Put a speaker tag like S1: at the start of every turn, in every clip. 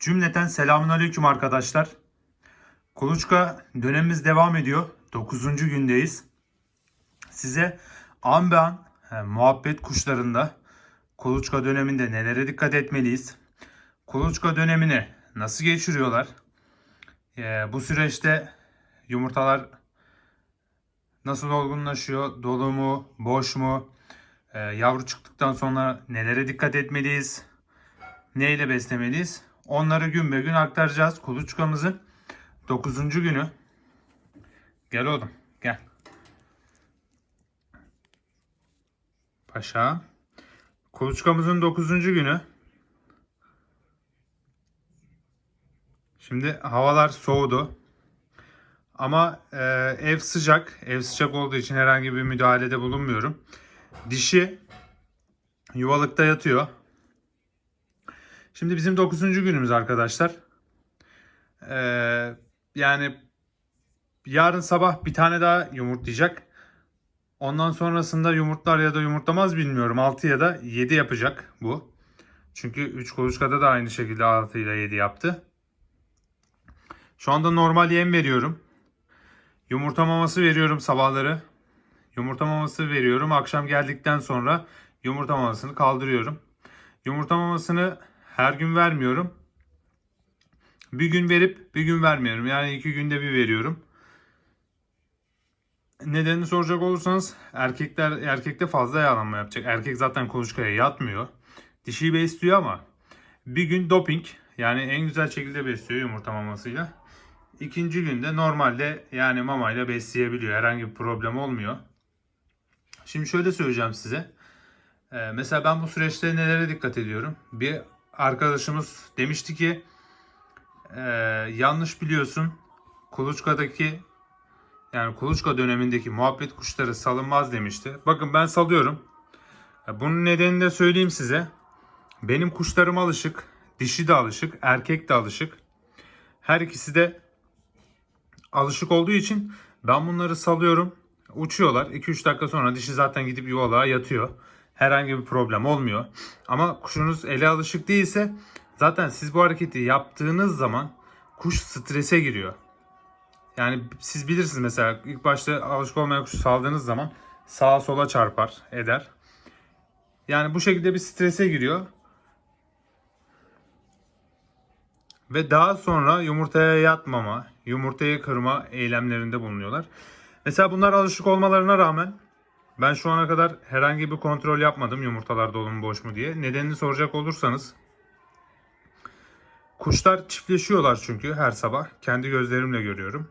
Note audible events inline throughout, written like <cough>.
S1: Cümleten selamünaleyküm arkadaşlar. Kuluçka dönemimiz devam ediyor. 9. gündeyiz. Size an be an he, muhabbet kuşlarında kuluçka döneminde nelere dikkat etmeliyiz? Kuluçka dönemini nasıl geçiriyorlar? Ee, bu süreçte yumurtalar nasıl olgunlaşıyor? Dolu mu? Boş mu? Ee, yavru çıktıktan sonra nelere dikkat etmeliyiz? neyle beslemeliyiz? Onları gün be gün aktaracağız. Kuluçkamızın 9. günü. Gel oğlum gel. Paşa. Kuluçkamızın 9. günü. Şimdi havalar soğudu. Ama e, ev sıcak. Ev sıcak olduğu için herhangi bir müdahalede bulunmuyorum. Dişi yuvalıkta yatıyor. Şimdi bizim 9. günümüz arkadaşlar. Ee, yani yarın sabah bir tane daha yumurtlayacak. Ondan sonrasında yumurtlar ya da yumurtlamaz bilmiyorum. 6 ya da 7 yapacak bu. Çünkü 3 kuluçkada da aynı şekilde 6 ile 7 yaptı. Şu anda normal yem veriyorum. Yumurta maması veriyorum sabahları. Yumurta maması veriyorum. Akşam geldikten sonra yumurta mamasını kaldırıyorum. Yumurta mamasını her gün vermiyorum. Bir gün verip bir gün vermiyorum. Yani iki günde bir veriyorum. Nedenini soracak olursanız erkekler erkekte fazla yağlanma yapacak. Erkek zaten kuluçkaya yatmıyor. Dişiyi besliyor ama bir gün doping yani en güzel şekilde besliyor yumurta mamasıyla. İkinci günde normalde yani mamayla besleyebiliyor. Herhangi bir problem olmuyor. Şimdi şöyle söyleyeceğim size. Ee, mesela ben bu süreçte nelere dikkat ediyorum? Bir arkadaşımız demişti ki e, yanlış biliyorsun kuluçkadaki yani kuluçka dönemindeki muhabbet kuşları salınmaz demişti. Bakın ben salıyorum. Bunun nedenini de söyleyeyim size. Benim kuşlarım alışık. Dişi de alışık. Erkek de alışık. Her ikisi de alışık olduğu için ben bunları salıyorum. Uçuyorlar. 2-3 dakika sonra dişi zaten gidip yuvalığa yatıyor. Herhangi bir problem olmuyor. Ama kuşunuz ele alışık değilse zaten siz bu hareketi yaptığınız zaman kuş strese giriyor. Yani siz bilirsiniz mesela ilk başta alışık olmayan kuşu saldığınız zaman sağa sola çarpar eder. Yani bu şekilde bir strese giriyor. Ve daha sonra yumurtaya yatmama, yumurtayı kırma eylemlerinde bulunuyorlar. Mesela bunlar alışık olmalarına rağmen ben şu ana kadar herhangi bir kontrol yapmadım yumurtalar dolu mu boş mu diye. Nedenini soracak olursanız kuşlar çiftleşiyorlar çünkü her sabah. Kendi gözlerimle görüyorum.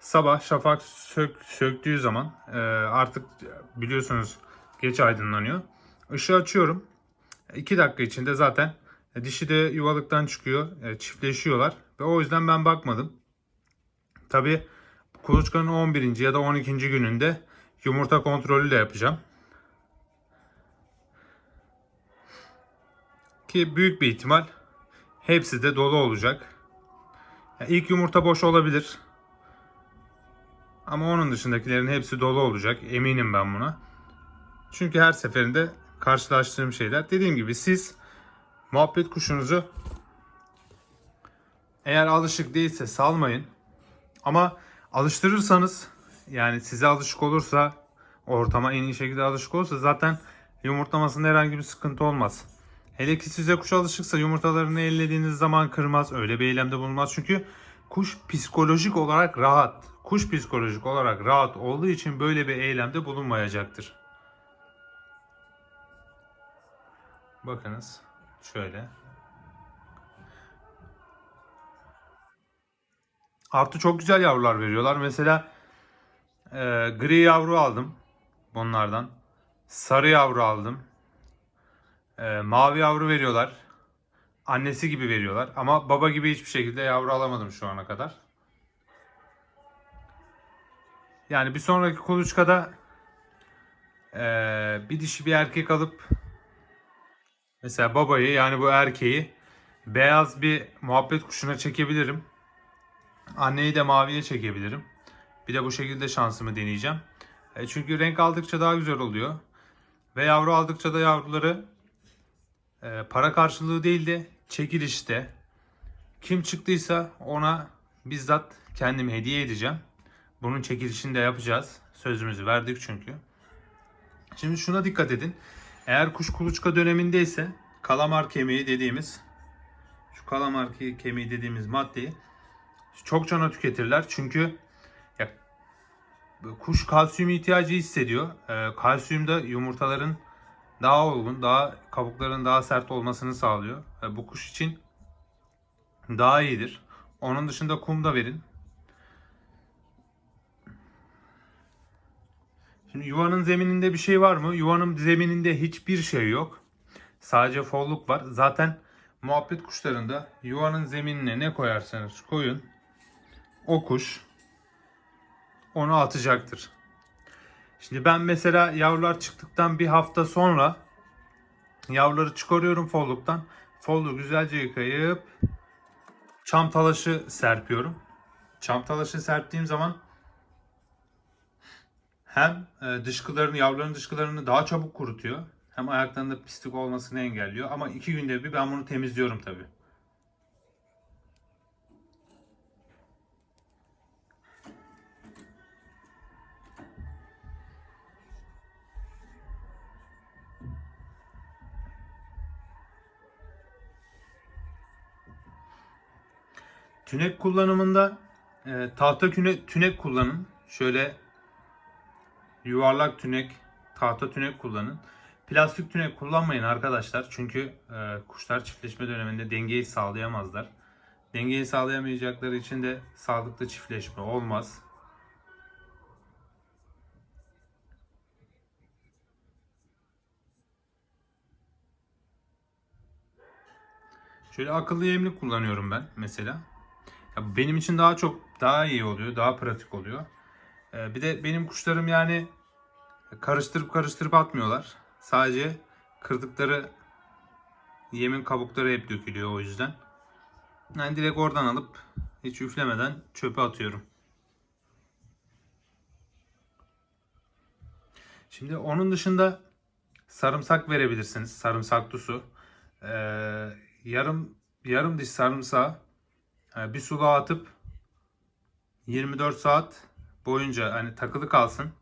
S1: Sabah şafak sök, söktüğü zaman e, artık biliyorsunuz geç aydınlanıyor. Işığı açıyorum. 2 dakika içinde zaten dişi de yuvalıktan çıkıyor. e, çiftleşiyorlar. Ve o yüzden ben bakmadım. Tabi kuluçkanın 11. ya da 12. gününde yumurta kontrolü de yapacağım. Ki büyük bir ihtimal hepsi de dolu olacak. Ya ilk yumurta boş olabilir. Ama onun dışındakilerin hepsi dolu olacak. Eminim ben buna. Çünkü her seferinde karşılaştığım şeyler. Dediğim gibi siz muhabbet kuşunuzu eğer alışık değilse salmayın. Ama alıştırırsanız yani size alışık olursa ortama en iyi şekilde alışık olursa zaten yumurtlamasında herhangi bir sıkıntı olmaz. Hele ki size kuş alışıksa yumurtalarını ellediğiniz zaman kırmaz. Öyle bir eylemde bulunmaz. Çünkü kuş psikolojik olarak rahat. Kuş psikolojik olarak rahat olduğu için böyle bir eylemde bulunmayacaktır. Bakınız şöyle. Artı çok güzel yavrular veriyorlar. Mesela e, gri yavru aldım bunlardan. Sarı yavru aldım. E, mavi yavru veriyorlar. Annesi gibi veriyorlar. Ama baba gibi hiçbir şekilde yavru alamadım şu ana kadar. Yani bir sonraki kuluçkada e, bir dişi bir erkek alıp mesela babayı yani bu erkeği beyaz bir muhabbet kuşuna çekebilirim. Anneyi de maviye çekebilirim. Bir de bu şekilde şansımı deneyeceğim. E, çünkü renk aldıkça daha güzel oluyor. Ve yavru aldıkça da yavruları e, para karşılığı değil de çekilişte Kim çıktıysa ona bizzat kendim hediye edeceğim. Bunun çekilişini de yapacağız. Sözümüzü verdik çünkü. Şimdi şuna dikkat edin. Eğer kuş kuluçka dönemindeyse kalamar kemiği dediğimiz şu kalamar ke- kemiği dediğimiz maddeyi çok cana tüketirler. Çünkü kuş kalsiyum ihtiyacı hissediyor. Ee, kalsiyum da yumurtaların daha olgun, daha kabukların daha sert olmasını sağlıyor. Ee, bu kuş için daha iyidir. Onun dışında kum da verin. Şimdi yuvanın zemininde bir şey var mı? Yuvanın zemininde hiçbir şey yok. Sadece folluk var. Zaten muhabbet kuşlarında yuvanın zeminine ne koyarsanız koyun o kuş onu atacaktır. Şimdi ben mesela yavrular çıktıktan bir hafta sonra yavruları çıkarıyorum folluktan. Folluğu güzelce yıkayıp çam talaşı serpiyorum. Çam talaşı serptiğim zaman hem e, dışkılarını, yavruların dışkılarını daha çabuk kurutuyor. Hem ayaklarında pislik olmasını engelliyor. Ama iki günde bir ben bunu temizliyorum tabii. Tünek kullanımında e, tahta küne, tünek kullanın. Şöyle yuvarlak tünek, tahta tünek kullanın. Plastik tünek kullanmayın arkadaşlar. Çünkü e, kuşlar çiftleşme döneminde dengeyi sağlayamazlar. Dengeyi sağlayamayacakları için de sağlıklı çiftleşme olmaz. Şöyle akıllı yemlik kullanıyorum ben mesela. Ya benim için daha çok daha iyi oluyor, daha pratik oluyor. Ee, bir de benim kuşlarım yani karıştırıp karıştırıp atmıyorlar. Sadece kırdıkları yemin kabukları hep dökülüyor o yüzden. Yani direkt oradan alıp hiç üflemeden çöpe atıyorum. Şimdi onun dışında sarımsak verebilirsiniz. Sarımsaklı su. Ee, yarım yarım diş sarımsağı bir suluğa atıp 24 saat boyunca hani takılı kalsın.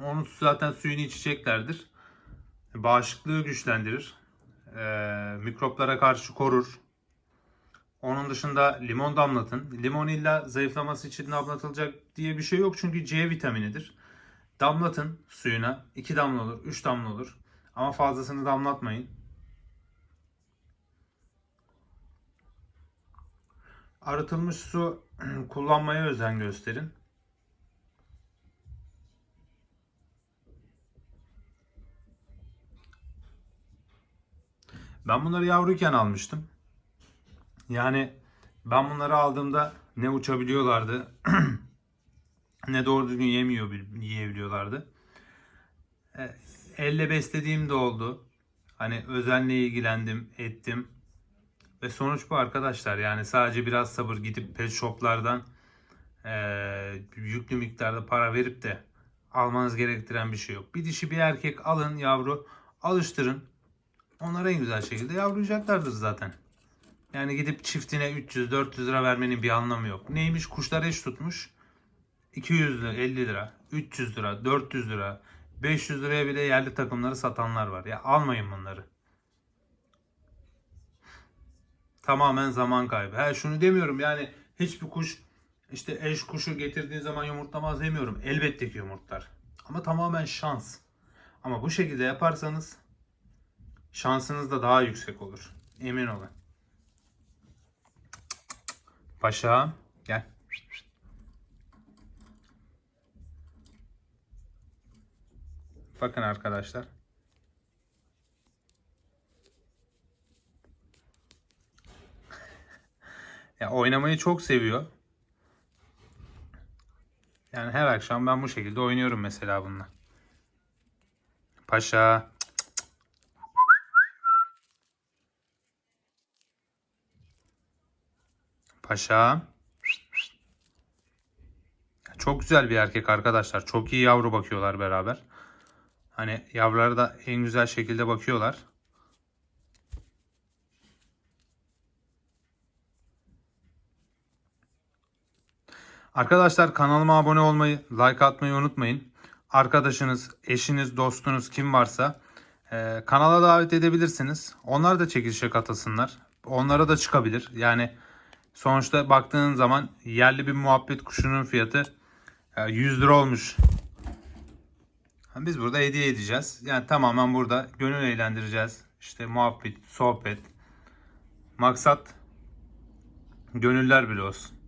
S1: Onun zaten suyunu içeceklerdir. Bağışıklığı güçlendirir. Ee, mikroplara karşı korur. Onun dışında limon damlatın. Limon illa zayıflaması için damlatılacak diye bir şey yok çünkü C vitaminidir. Damlatın suyuna. 2 damla olur, 3 damla olur. Ama fazlasını damlatmayın. Arıtılmış su <clears throat> kullanmaya özen gösterin. Ben bunları yavruyken almıştım. Yani ben bunları aldığımda ne uçabiliyorlardı <clears throat> ne doğru düzgün yemiyor yiyebiliyorlardı. E, Elle beslediğim de oldu. Hani özenle ilgilendim, ettim. Ve sonuç bu arkadaşlar. Yani sadece biraz sabır gidip pet shoplardan e, yüklü miktarda para verip de almanız gerektiren bir şey yok. Bir dişi bir erkek alın yavru alıştırın. Onlar en güzel şekilde yavrayacaklardır zaten. Yani gidip çiftine 300-400 lira vermenin bir anlamı yok. Neymiş kuşlar eş tutmuş. 200 lira, 50 lira, 300 lira, 400 lira, 500 liraya bile yerli takımları satanlar var. Ya almayın bunları. Tamamen zaman kaybı. Ha şunu demiyorum yani hiçbir kuş işte eş kuşu getirdiğin zaman yumurtlamaz demiyorum. Elbette ki yumurtlar. Ama tamamen şans. Ama bu şekilde yaparsanız şansınız da daha yüksek olur. Emin olun. Paşa gel. Bakın arkadaşlar. Ya oynamayı çok seviyor. Yani her akşam ben bu şekilde oynuyorum mesela bununla. Paşa. Paşa. Çok güzel bir erkek arkadaşlar. Çok iyi yavru bakıyorlar beraber. Hani yavruları da en güzel şekilde bakıyorlar. Arkadaşlar kanalıma abone olmayı, like atmayı unutmayın. Arkadaşınız, eşiniz, dostunuz kim varsa e, kanala davet edebilirsiniz. Onlar da çekilişe katılsınlar. Onlara da çıkabilir. Yani sonuçta baktığın zaman yerli bir muhabbet kuşunun fiyatı e, 100 lira olmuş. Biz burada hediye edeceğiz. Yani tamamen burada gönül eğlendireceğiz. İşte muhabbet, sohbet. Maksat gönüller bile olsun.